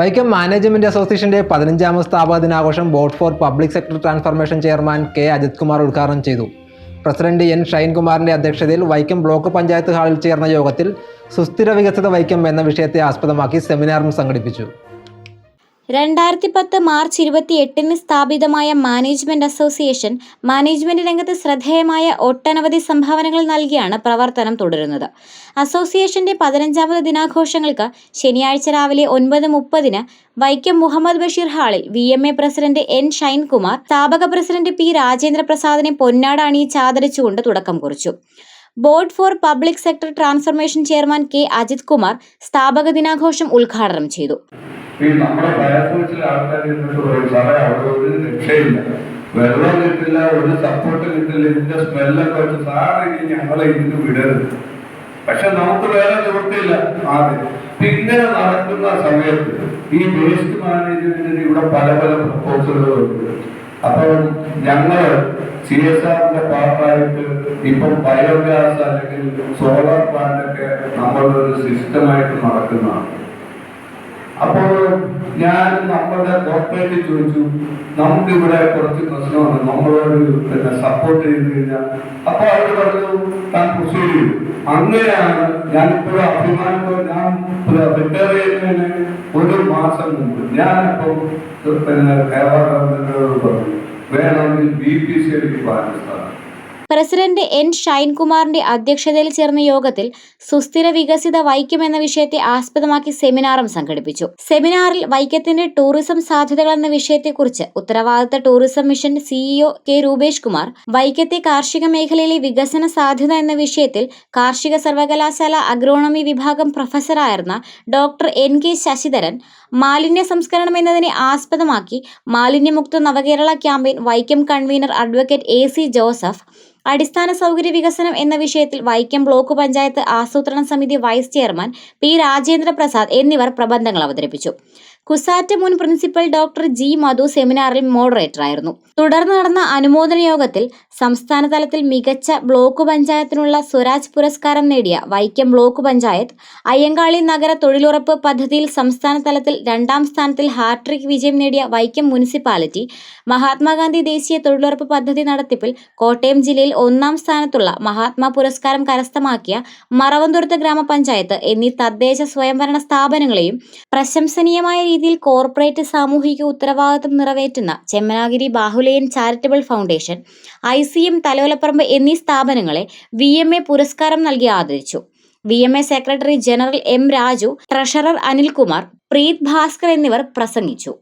Vaikom management അസോസിയേഷന്റെ പതിനഞ്ചാമത് സ്ഥാപക ദിനാഘോഷം board for public sector transformation chairman K. Ajith Kumar ഉദ്ഘാടനം ചെയ്തു. President N. ഷൈൻകുമാറിന്റെ അധ്യക്ഷതയിൽ വൈക്കം ബ്ലോക്ക് പഞ്ചായത്ത് ഹാളിൽ ചേർന്ന യോഗത്തിൽ സുസ്ഥിര വികസിത വൈക്കം എന്ന വിഷയത്തെ ആസ്പദമാക്കി സെമിനാറും സംഘടിപ്പിച്ചു. രണ്ടായിരത്തി പത്ത് മാർച്ച് ഇരുപത്തി എട്ടിന് സ്ഥാപിതമായ മാനേജ്മെന്റ് അസോസിയേഷൻ മാനേജ്മെന്റ് രംഗത്ത് ശ്രദ്ധേയമായ ഒട്ടനവധി സംഭാവനകൾ നൽകിയാണ് പ്രവർത്തനം തുടരുന്നത്. അസോസിയേഷന്റെ പതിനഞ്ചാമത് ദിനാഘോഷങ്ങൾക്ക് ശനിയാഴ്ച രാവിലെ ഒൻപത് മുപ്പതിന് വൈക്കം മുഹമ്മദ് ബഷീർ ഹാളിൽ V M A president N Shainkumar സ്ഥാപക പ്രസിഡന്റ് പി രാജേന്ദ്ര പ്രസാദിനെ പൊന്നാട അണിയിച്ച് തുടക്കം കുറിച്ചു. Board for public sector transformation chairman K Ajith Kumar സ്ഥാപക ദിനാഘോഷം ഉദ്ഘാടനം ചെയ്തു. ഈ നമ്മുടെ ഫയർഫോഴ്സിലെ ആൾക്കാർ എന്നിട്ട് പറയും സാറേ അവിടെ ഒരു രക്ഷയില്ല. വെള്ളം കിട്ടില്ല ഒരു സപ്പോർട്ട് കിട്ടില്ല ഇതിന്റെ സ്മെല്ലൊക്കെ വെച്ച് സാറ് ഇനി ഞങ്ങളെ ഇതിന് വിടരുത്. പക്ഷെ നമുക്ക് വേറെ നിവൃത്തിയില്ല. ആദ്യം ഇങ്ങനെ നടക്കുന്ന സമയത്ത് ഈ വേസ്റ്റ് മാനേജ്മെന്റിന് ഇവിടെ പല പല പ്രപ്പോസലുകളുണ്ട് അപ്പോൾ ഞങ്ങൾ സി എസ് ആറിന്റെ പാർട്ടായിട്ട് ഇപ്പം ബയോഗ്യാസ് അല്ലെങ്കിൽ സോളാർ പ്ലാന്റ് ഒക്കെ നമ്മളൊരു സിസ്റ്റമായിട്ട് നടക്കുന്നതാണ്. അപ്പോൾ ഞാൻ നമ്മുടെ കോർപ്പറേറ്റ് ചോദിച്ചു നമുക്ക് ഇവിടെ കുറച്ച് പ്രശ്നമാണ് നമ്മളോട് പിന്നെ സപ്പോർട്ട് ചെയ്ത് കഴിഞ്ഞാൽ അപ്പൊ അവർ പറഞ്ഞു താൻ പ്രൊസീഡ് ചെയ്തു അങ്ങനെയാണ് ഞാൻ ഇപ്പോഴും അഭിമാനത്തോടെ ഞാൻ റിട്ടയർ ചെയ്യുന്നതിന് ഒരു മാസം മുമ്പ് ഞാനപ്പം പിന്നെ കേരള ഗവൺമെന്റിനോട് പറഞ്ഞു വേണമെങ്കിൽ ബി പി സി എനിക്ക് പാകിസ്ഥാൻ പ്രസിഡന്റ് എൻ ഷൈൻകുമാറിന്റെ അധ്യക്ഷതയിൽ ചേർന്ന യോഗത്തിൽ സുസ്ഥിര വികസിത വൈക്കം എന്ന വിഷയത്തെ ആസ്പദമാക്കി സെമിനാറും സംഘടിപ്പിച്ചു. സെമിനാറിൽ വൈക്കത്തിന്റെ ടൂറിസം സാധ്യതകൾ എന്ന വിഷയത്തെക്കുറിച്ച് ഉത്തരവാദിത്ത tourism mission CEO K Rupesh Kumar വൈക്കത്തെ കാർഷിക മേഖലയിലെ വികസന സാധ്യത എന്ന വിഷയത്തിൽ കാർഷിക സർവകലാശാല അഗ്രോണമി വിഭാഗം പ്രൊഫസറായിരുന്ന ഡോക്ടർ എൻ കെ ശശിധരൻ മാലിന്യ സംസ്കരണം എന്നതിനെ ആസ്പദമാക്കി മാലിന്യമുക്ത Navakerala campaign Vaikom convener advocate A C Joseph അടിസ്ഥാന സൗകര്യ വികസനം എന്ന വിഷയത്തിൽ വൈക്കം ബ്ലോക്ക് പഞ്ചായത്ത് ആസൂത്രണ സമിതി vice chairman P Rajendra Prasad എന്നിവർ പ്രബന്ധങ്ങൾ അവതരിപ്പിച്ചു. കുസാറ്റ് മുൻ പ്രിൻസിപ്പൽ ഡോക്ടർ ജി മധു സെമിനാറിൽ മോഡറേറ്ററായിരുന്നു. തുടർന്ന് നടന്ന അനുമോദന യോഗത്തിൽ സംസ്ഥാന തലത്തിൽ മികച്ച ബ്ലോക്ക് പഞ്ചായത്തിനുള്ള സ്വരാജ് പുരസ്കാരം നേടിയ വൈക്കം ബ്ലോക്ക് പഞ്ചായത്ത് അയ്യങ്കാളി നഗര തൊഴിലുറപ്പ് പദ്ധതിയിൽ സംസ്ഥാന തലത്തിൽ രണ്ടാം സ്ഥാനത്തിൽ ഹാട്രിക് വിജയം നേടിയ വൈക്കം മുനിസിപ്പാലിറ്റി മഹാത്മാഗാന്ധി ദേശീയ തൊഴിലുറപ്പ് പദ്ധതി നടത്തിപ്പിൽ കോട്ടയം ജില്ലയിൽ ഒന്നാം സ്ഥാനത്തുള്ള മഹാത്മാ പുരസ്കാരം കരസ്ഥമാക്കിയ മറവന്തുരുത്ത് ഗ്രാമപഞ്ചായത്ത് എന്നീ തദ്ദേശ സ്വയംഭരണ സ്ഥാപനങ്ങളെയും പ്രശംസനീയമായ രീതിയിൽ കോർപ്പറേറ്റ് സാമൂഹിക ഉത്തരവാദിത്വം നിറവേറ്റുന്ന Chemmanagiri Bahulayan charitable foundation I C M Thalayolaparambu എന്നീ സ്ഥാപനങ്ങളെ വി എം എ പുരസ്കാരം നൽകി ആദരിച്ചു. V M A secretary general M Raju treasurer Anilkumar Preeth Bhaskar എന്നിവർ പ്രസംഗിച്ചു.